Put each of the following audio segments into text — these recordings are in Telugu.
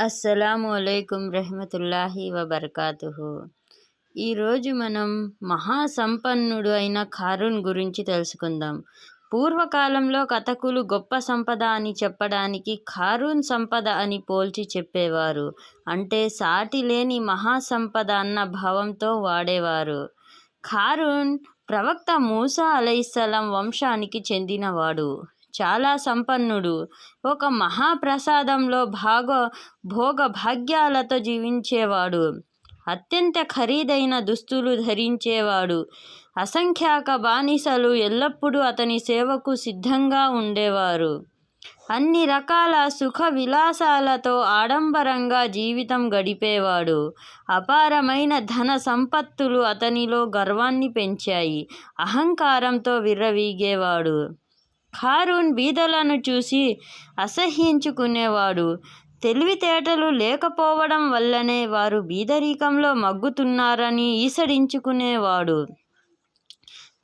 అస్సలాము అలైకుం రహమతుల్లాహి వబర్కాతుహు. ఈరోజు మనం మహాసంపన్నుడు అయిన ఖారూన్ గురించి తెలుసుకుందాం. పూర్వకాలంలో కథకులు గొప్ప సంపద అని చెప్పడానికి ఖారూన్ సంపద అని పోల్చి చెప్పేవారు. అంటే సాటి లేని మహాసంపద అన్న భావంతో వాడేవారు. ఖారూన్ ప్రవక్త మూసా అలైస్సలం వంశానికి చెందినవాడు. చాలా సంపన్నుడు. ఒక మహాప్రసాదంలో భాగ భోగ భాగ్యాలతో జీవించేవాడు. అత్యంత ఖరీదైన దుస్తులు ధరించేవాడు. అసంఖ్యాక బానిసలు ఎల్లప్పుడూ అతని సేవకు సిద్ధంగా ఉండేవారు. అన్ని రకాల సుఖ విలాసాలతో ఆడంబరంగా జీవితం గడిపేవాడు. అపారమైన ధన సంపత్తులు అతనిలో గర్వాన్ని పెంచాయి. అహంకారంతో విర్రవీగేవాడు. హారూన్ బీదలను చూసి అసహ్యించుకునేవాడు. తెలివితేటలు లేకపోవడం వల్లనే వారు బీదరికంలో మగ్గుతున్నారని ఈసడించుకునేవాడు.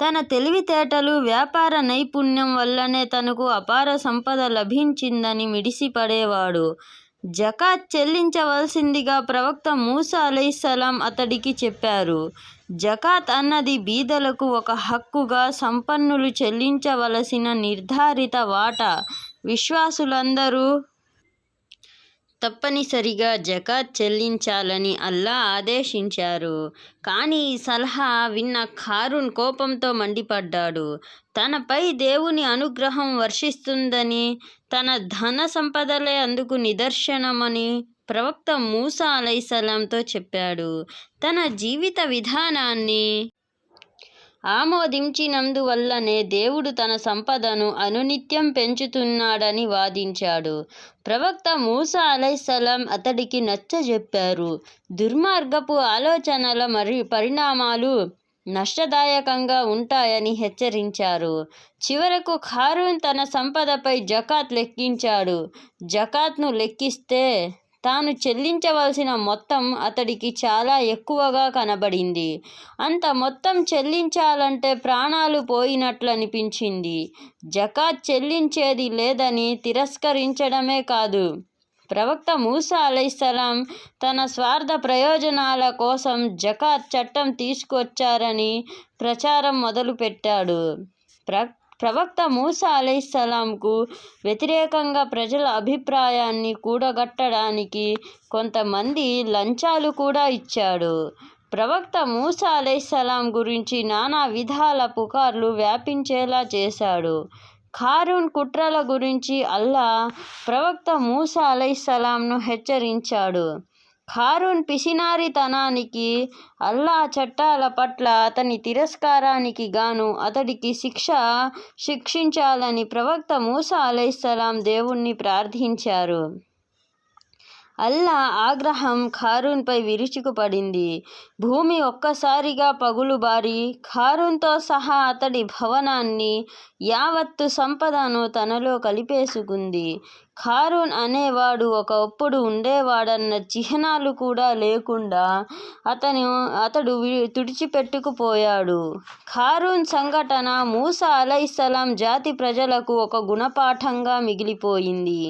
తన తెలివితేటలు వ్యాపార నైపుణ్యం వల్లనే తనకు అపార సంపద లభించిందని మిడిసిపడేవాడు. జకాత్ చెల్లించవలసిందిగా ప్రవక్త మూసా అలైసలాం అతడికి చెప్పారు. జకాత్ అన్నది బీదలకు ఒక హక్కుగా సంపన్నులు చెల్లించవలసిన నిర్ధారిత వాటా. విశ్వాసులందరూ తప్పనిసరిగా జకాత్ చెల్లించాలని అల్లా ఆదేశించారు. కానీ ఈ సలహా విన్న ఖారున్ కోపంతో మండిపడ్డాడు. తనపై దేవుని అనుగ్రహం వర్షిస్తుందని తన ధన సంపదలే అందుకు నిదర్శనమని ప్రవక్త మూసా అలైసలాంతో చెప్పాడు తన జీవిత విధానాన్ని ఆమోదించినందువల్లనే దేవుడు తన సంపదను అనునిత్యం పెంచుతున్నాడని వాదించాడు. ప్రవక్త మూసా అలైసలాం అతడికి నచ్చజెప్పారు. దుర్మార్గపు ఆలోచనల మరి పరిణామాలు నష్టదాయకంగా ఉంటాయని హెచ్చరించారు. చివరకు ఖారూన్ తన సంపదపై జకాత్ లెక్కించాడు. జకాత్ను లెక్కిస్తే తాను చెల్లించవలసిన మొత్తం అతడికి చాలా ఎక్కువగా కనబడింది. అంత మొత్తం చెల్లించాలంటే ప్రాణాలు పోయినట్లనిపించింది. జకాత్ చెల్లించేది లేదని తిరస్కరించడమే కాదు. ప్రవక్త మూసా అలైసలాం తన స్వార్థ ప్రయోజనాల కోసం జకాత్ చట్టం తీసుకొచ్చారని ప్రచారం మొదలుపెట్టాడు. ప్ర ప్రవక్త మూసా అలైసలాంకు వ్యతిరేకంగా ప్రజల అభిప్రాయాన్ని కూడగట్టడానికి కొంతమంది లంచాలు కూడా ఇచ్చాడు. ప్రవక్త మూసా అలైసలాం గురించి నానా విధాల పుకార్లు వ్యాపించేలా చేశాడు. ఖారూన్ కుట్రల గురించి అల్లా ప్రవక్త మూసా అలైసలాంను హెచ్చరించాడు. హారూన్ పిసినారితనానికి అల్లా చట్టాల పట్ల అతని తిరస్కారానికి గాను అతడికి శిక్ష శిక్షించాలని ప్రవక్త మూసా అలైస్లాం దేవుణ్ణి ప్రార్థించారు. అల్లా ఆగ్రహం ఖారూన్పై విరుచుకుపడింది. భూమి ఒక్కసారిగా పగులుబారి ఖారూన్తో సహా అతడి భవనాన్ని యావత్తు సంపదను తనలో కలిపేసుకుంది. ఖారూన్ అనేవాడు ఒకప్పుడు ఉండేవాడన్న చిహ్నాలు కూడా లేకుండా అతను అతడు తుడిచిపెట్టుకుపోయాడు. ఖారూన్ సంఘటన మూసా అలైసలాం జాతి ప్రజలకు ఒక గుణపాఠంగా మిగిలిపోయింది.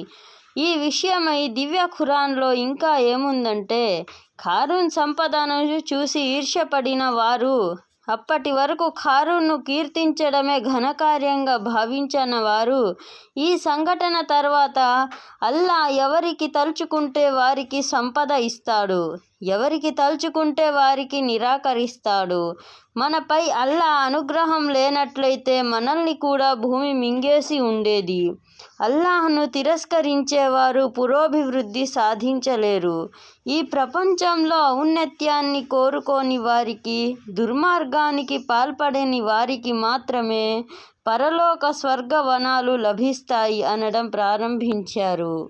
ఈ విషయమై దివ్య ఖురాన్లో ఇంకా ఏముందంటే ఖారూన్ సంపదను చూసి ఈర్ష్యపడిన వారు అప్పటి వరకు ఖారూన్ను కీర్తించడమే ఘనకార్యంగా భావించిన వారు. ఈ సంఘటన తర్వాత అల్లా ఎవరికి తలుచుకుంటే వారికి సంపద ఇస్తాడు. ఎవరికి తలుచుకుంటే వారికి నిరాకరిస్తాడు. మనపై అల్లా అనుగ్రహం లేనట్లయితే మనల్ని కూడా భూమి మింగేసి ఉండేది. అల్లాహ్ను తిరస్కరించేవారు పురోభివృద్ధి సాధించలేరు. ఈ ప్రపంచంలో ఔన్నత్యాన్ని కోరుకోని వారికి దుర్మార్గానికి పాల్పడని వారికి మాత్రమే పరలోక స్వర్గవనాలు లభిస్తాయి అనడం ప్రారంభించారు.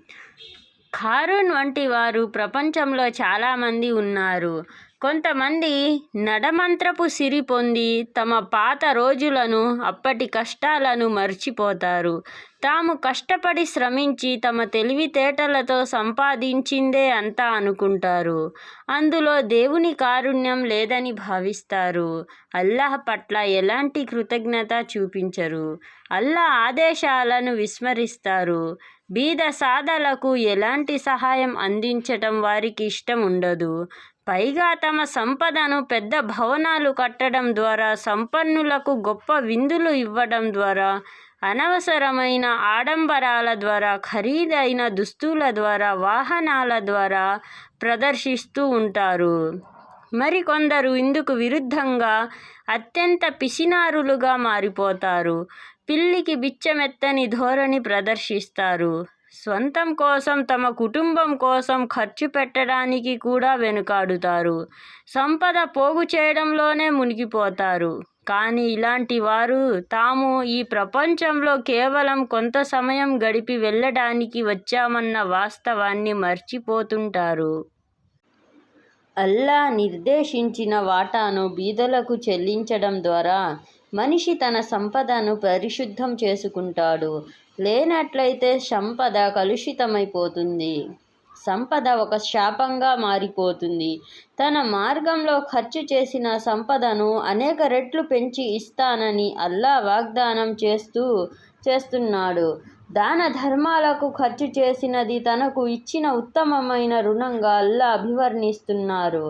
కారున్ వంటి వారు ప్రపంచంలో చాలామంది ఉన్నారు. కొంతమంది నడమంత్రపు సిరి పొంది తమ పాత రోజులను అప్పటి కష్టాలను మర్చిపోతారు. తాము కష్టపడి శ్రమించి తమ తెలివితేటలతో సంపాదించిందే అంతా అనుకుంటారు. అందులో దేవుని కారుణ్యం లేదని భావిస్తారు. అల్లాహ్ పట్ల ఎలాంటి కృతజ్ఞత చూపించరు. అల్లా ఆదేశాలను విస్మరిస్తారు. బీద సాధలకు ఎలాంటి సహాయం అందించటం వారికి ఇష్టం ఉండదు. పైగా తమ సంపదను పెద్ద భవనాలు కట్టడం ద్వారా సంపన్నులకు గొప్ప విందులు ఇవ్వడం ద్వారా అనవసరమైన ఆడంబరాల ద్వారా ఖరీదైన దుస్తుల ద్వారా వాహనాల ద్వారా ప్రదర్శిస్తూ ఉంటారు. మరికొందరు ఇందుకు విరుద్ధంగా అత్యంత పిసినారులుగా మారిపోతారు. పిల్లికి బిచ్చమెత్తని ధోరణి ప్రదర్శిస్తారు. స్వంతం కోసం తమ కుటుంబం కోసం ఖర్చు పెట్టడానికి కూడా వెనుకాడుతారు. సంపద పోగు చేయడంలోనే మునిగిపోతారు. కానీ ఇలాంటి వారు తాము ఈ ప్రపంచంలో కేవలం కొంత సమయం గడిపి వెళ్ళడానికి వచ్చామన్న వాస్తవాన్ని మర్చిపోతుంటారు. అల్లా నిర్దేశించిన వాటాను బీదలకు చెల్లించడం ద్వారా మనిషి తన సంపదను పరిశుద్ధం చేసుకుంటాడు. లేనట్లయితే సంపద కలుషితమైపోతుంది. సంపద ఒక శాపంగా మారిపోతుంది. తన మార్గంలో ఖర్చు చేసిన సంపదను అనేక రెట్లు పెంచి ఇస్తానని అల్లా వాగ్దానం చేస్తూ చేస్తున్నాడు. దాన ధర్మాలకు ఖర్చు చేసినది తనకు ఇచ్చిన ఉత్తమమైన రుణంగా అల్లా అభివర్ణిస్తున్నారు.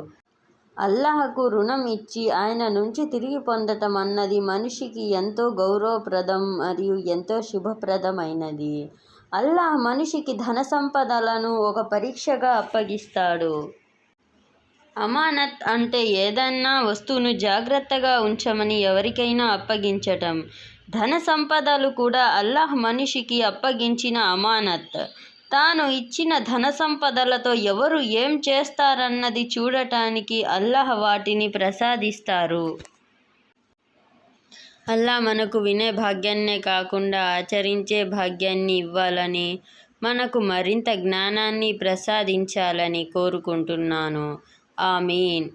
అల్లాహకు రుణం ఇచ్చి ఆయన నుంచి తిరిగి పొందటం అన్నది మనిషికి ఎంతో గౌరవప్రదం మరియు ఎంతో శుభప్రదమైనది. అల్లాహ్ మనిషికి ధన సంపదలను ఒక పరీక్షగా అప్పగిస్తాడు. అమానత్ అంటే ఏదన్నా వస్తువును జాగ్రత్తగా ఉంచమని ఎవరికైనా అప్పగించటం. ధన సంపదలు కూడా అల్లాహ్ మనిషికి అప్పగించిన అమానత్. తాను ఇచ్చిన ధన సంపదలతో ఎవరు ఏం చేస్తారన్నది చూడటానికి అల్లాహ్ వాటిని ప్రసాదిస్తారు. అల్లా మనకు వినే భాగ్యాన్నే కాకుండా ఆచరించే భాగ్యాన్ని ఇవ్వాలని మనకు మరింత జ్ఞానాన్ని ప్రసాదించాలని కోరుకుంటున్నాను. ఆమీన్.